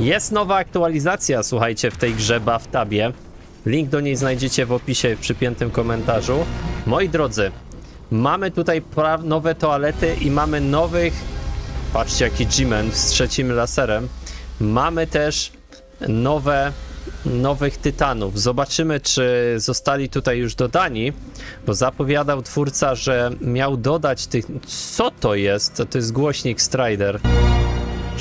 Jest nowa aktualizacja, słuchajcie, w tej grze Tabie. Link do niej znajdziecie w opisie w przypiętym komentarzu. Moi drodzy, mamy tutaj nowe toalety i mamy nowych. Patrzcie, jaki G-Man z trzecim laserem. Mamy też nowe, nowych tytanów. Zobaczymy, czy zostali tutaj już dodani, bo zapowiadał twórca, że miał dodać tych. Co to jest? To, to jest głośnik Strider.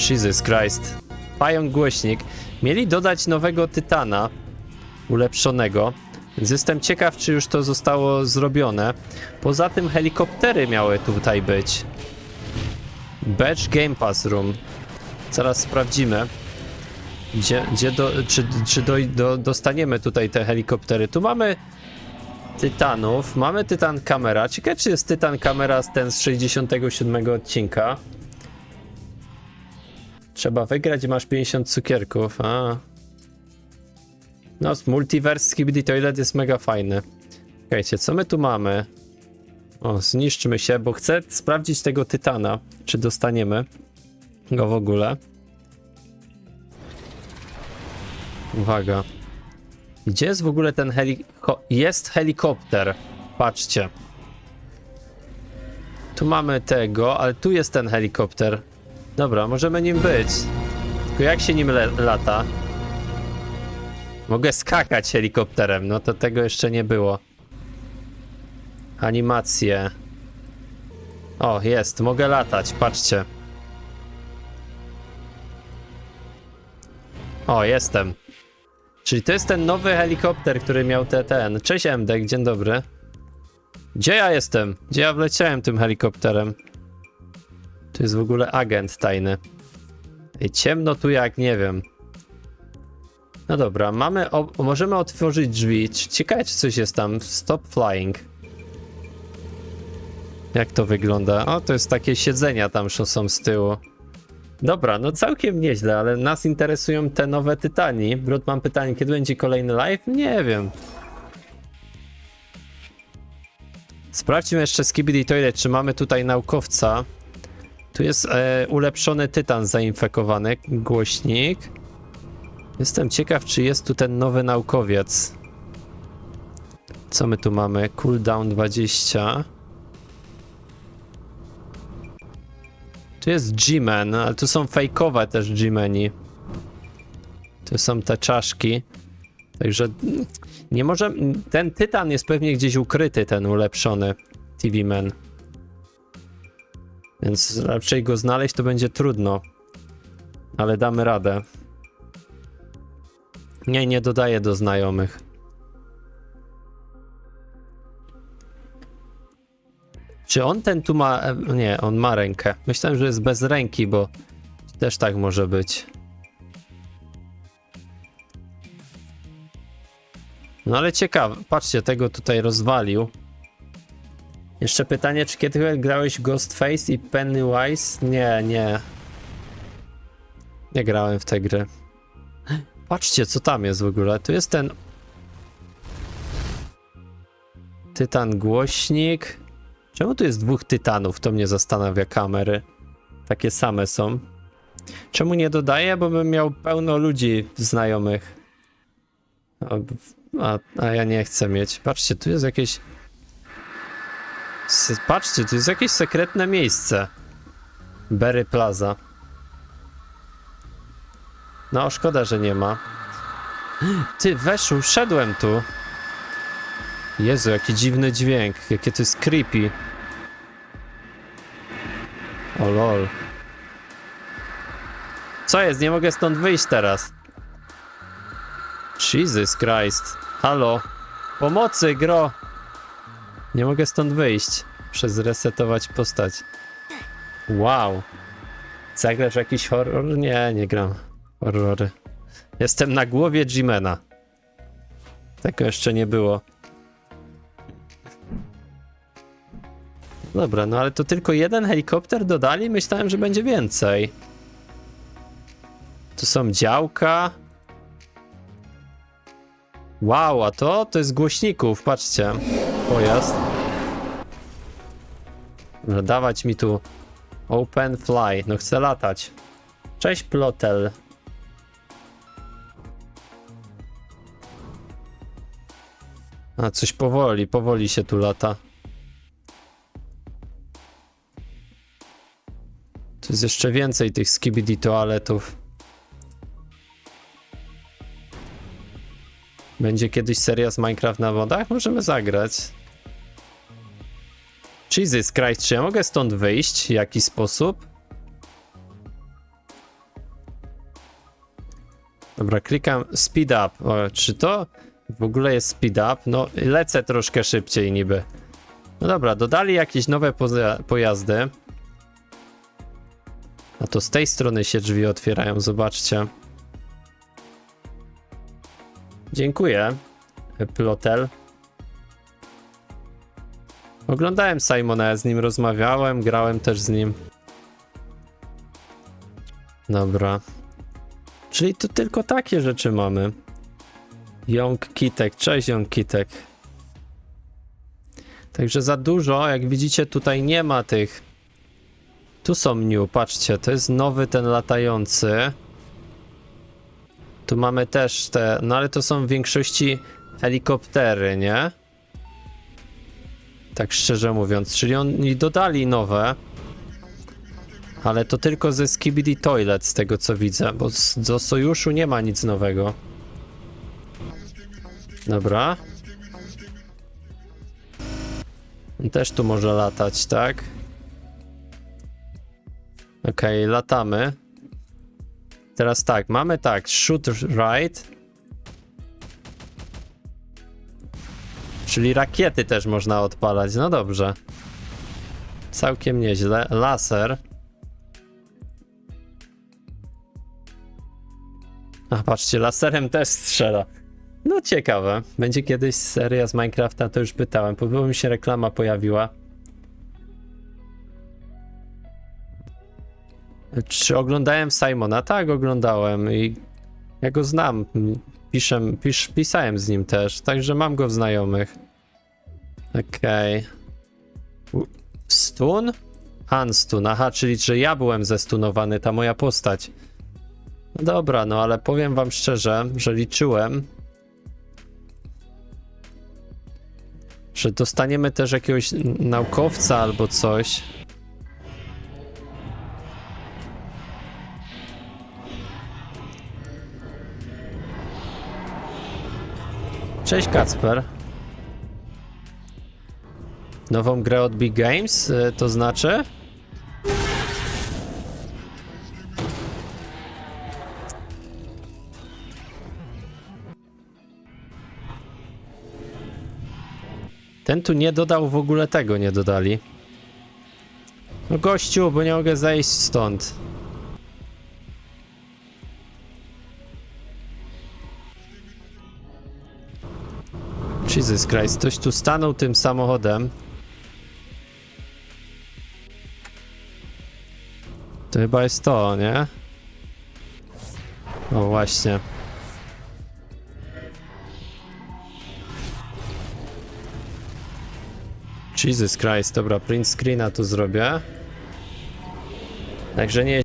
Jesus Christ. Pająk głośnik. Mieli dodać nowego tytana ulepszonego. Więc jestem ciekaw, czy już to zostało zrobione. Poza tym helikoptery miały tutaj być. Badge Game Pass Room. Zaraz sprawdzimy. Gdzie, gdzie do, czy, czy do, do, dostaniemy tutaj te helikoptery? Tu mamy Tytanów, mamy Tytan Kamera. Ciekawe, czy jest Tytan Kamera ten z 67 odcinka. Trzeba wygrać masz 50 cukierków. A. No, Multiverse Skibidi Toilet jest mega fajny. Czekajcie, co my tu mamy? O, zniszczmy się, bo chcę sprawdzić tego Tytana, czy dostaniemy go w ogóle. Uwaga. Gdzie jest w ogóle ten helikopter? Jest helikopter. Patrzcie. Tu mamy tego, ale tu jest ten helikopter. Dobra, możemy nim być. Tylko jak się nim lata? Mogę skakać helikopterem, no to tego jeszcze nie było. Animacje. O, jest, mogę latać, patrzcie. O, jestem. Czyli to jest ten nowy helikopter, który miał te, ten. Cześć MDek, dzień dobry. Gdzie ja jestem? Gdzie ja wleciałem tym helikopterem? To jest w ogóle agent tajny. I ciemno tu jak nie wiem. No dobra, mamy. Możemy otworzyć drzwi. Ciekawe, czy coś jest tam. Stop flying. Jak to wygląda? O, to jest takie siedzenia tam są z tyłu. Dobra, no całkiem nieźle, ale nas interesują te nowe Tytani. Brud, mam pytanie, kiedy będzie kolejny live? Nie wiem. Sprawdźmy jeszcze Skibidi Toilet, czy mamy tutaj naukowca. Tu jest e, ulepszony Tytan zainfekowany, głośnik. Jestem ciekaw, czy jest tu ten nowy naukowiec. Co my tu mamy? Cooldown 20. Tu jest G-Man, ale tu są fejkowe też G-Mani. Tu są te czaszki. Także mm, nie może. Ten tytan jest pewnie gdzieś ukryty, ten ulepszony TV-Man. Więc raczej go znaleźć to będzie trudno. Ale damy radę. Nie, nie dodaję do znajomych. Czy on ten tu ma. e, Nie, on ma rękę. Myślałem, że jest bez ręki, bo też tak może być. No ale ciekawe. Patrzcie, tego tutaj rozwalił. Jeszcze pytanie, czy kiedy grałeś Ghostface i Pennywise? Nie, nie. Nie grałem w te gry. Patrzcie, co tam jest w ogóle. Tu jest ten. Tytan głośnik. Czemu tu jest dwóch tytanów? To mnie zastanawia kamery. Takie same są. Czemu nie dodaję? Bo bym miał pełno ludzi znajomych. A, a, a ja nie chcę mieć. Patrzcie, tu jest jakieś. Patrzcie, tu jest jakieś sekretne miejsce. Berry Plaza. No, szkoda, że nie ma. Ty, weszł, wszedłem tu. Jezu, jaki dziwny dźwięk. Jakie to jest creepy. O lol. Co jest? Nie mogę stąd wyjść teraz. Jesus Christ. Halo. Pomocy, gro. Nie mogę stąd wyjść. Przez resetować postać. Wow. Zagrasz jakiś horror? Nie, nie gram. Horrory. Jestem na głowie Jimena. Tego jeszcze nie było. Dobra, no ale to tylko jeden helikopter dodali? Myślałem, że będzie więcej. Tu są działka. Wow, a to? To jest głośników, patrzcie pojazd. No dawać mi tu open fly, no chcę latać. Cześć plotel. A coś powoli, powoli się tu lata. Tu jest jeszcze więcej tych skibidi toaletów. Będzie kiedyś seria z Minecraft na wodach? Możemy zagrać. Jesus Christ, czy ja mogę stąd wyjść w jakiś sposób? Dobra, klikam speed up. O, czy to w ogóle jest speed up? No, lecę troszkę szybciej niby. No dobra, dodali jakieś nowe pojazdy. A to z tej strony się drzwi otwierają, zobaczcie. Dziękuję, Plotel. Oglądałem Simona, z nim rozmawiałem, grałem też z nim. Dobra. Czyli tu tylko takie rzeczy mamy. Young Kitek, cześć Young Kitek. Także za dużo, jak widzicie, tutaj nie ma tych. Tu są new, patrzcie, to jest nowy ten latający. Tu mamy też te, no ale to są w większości helikoptery, nie? Tak szczerze mówiąc, czyli oni dodali nowe. Ale to tylko ze Skibidi Toilet, z tego co widzę, bo z, do Sojuszu nie ma nic nowego. Dobra. Też tu może latać, tak? Okej, latamy. Teraz tak, mamy tak, shoot right. Czyli rakiety też można odpalać, no dobrze. Całkiem nieźle. Laser. A patrzcie, laserem też strzela. No ciekawe. Będzie kiedyś seria z Minecrafta, to już pytałem. Bo mi się reklama pojawiła. Czy oglądałem Simona? Tak, oglądałem i ja go znam. Piszę, pisz, pisałem z nim też, także mam go w znajomych. Okej. Okay. Stun? Unstun, aha, czyli że ja byłem zestunowany, ta moja postać. No dobra, no ale powiem wam szczerze, że liczyłem, że dostaniemy też jakiegoś naukowca albo coś. Cześć Kacper. Nową grę od Big Games, y, to znaczy? Ten tu nie dodał w ogóle tego, nie dodali. No gościu, bo nie mogę zejść stąd. Jesus Christ, ktoś tu stanął tym samochodem. To chyba jest to, nie? O właśnie. Jesus Christ, dobra, print screena tu zrobię. Także nie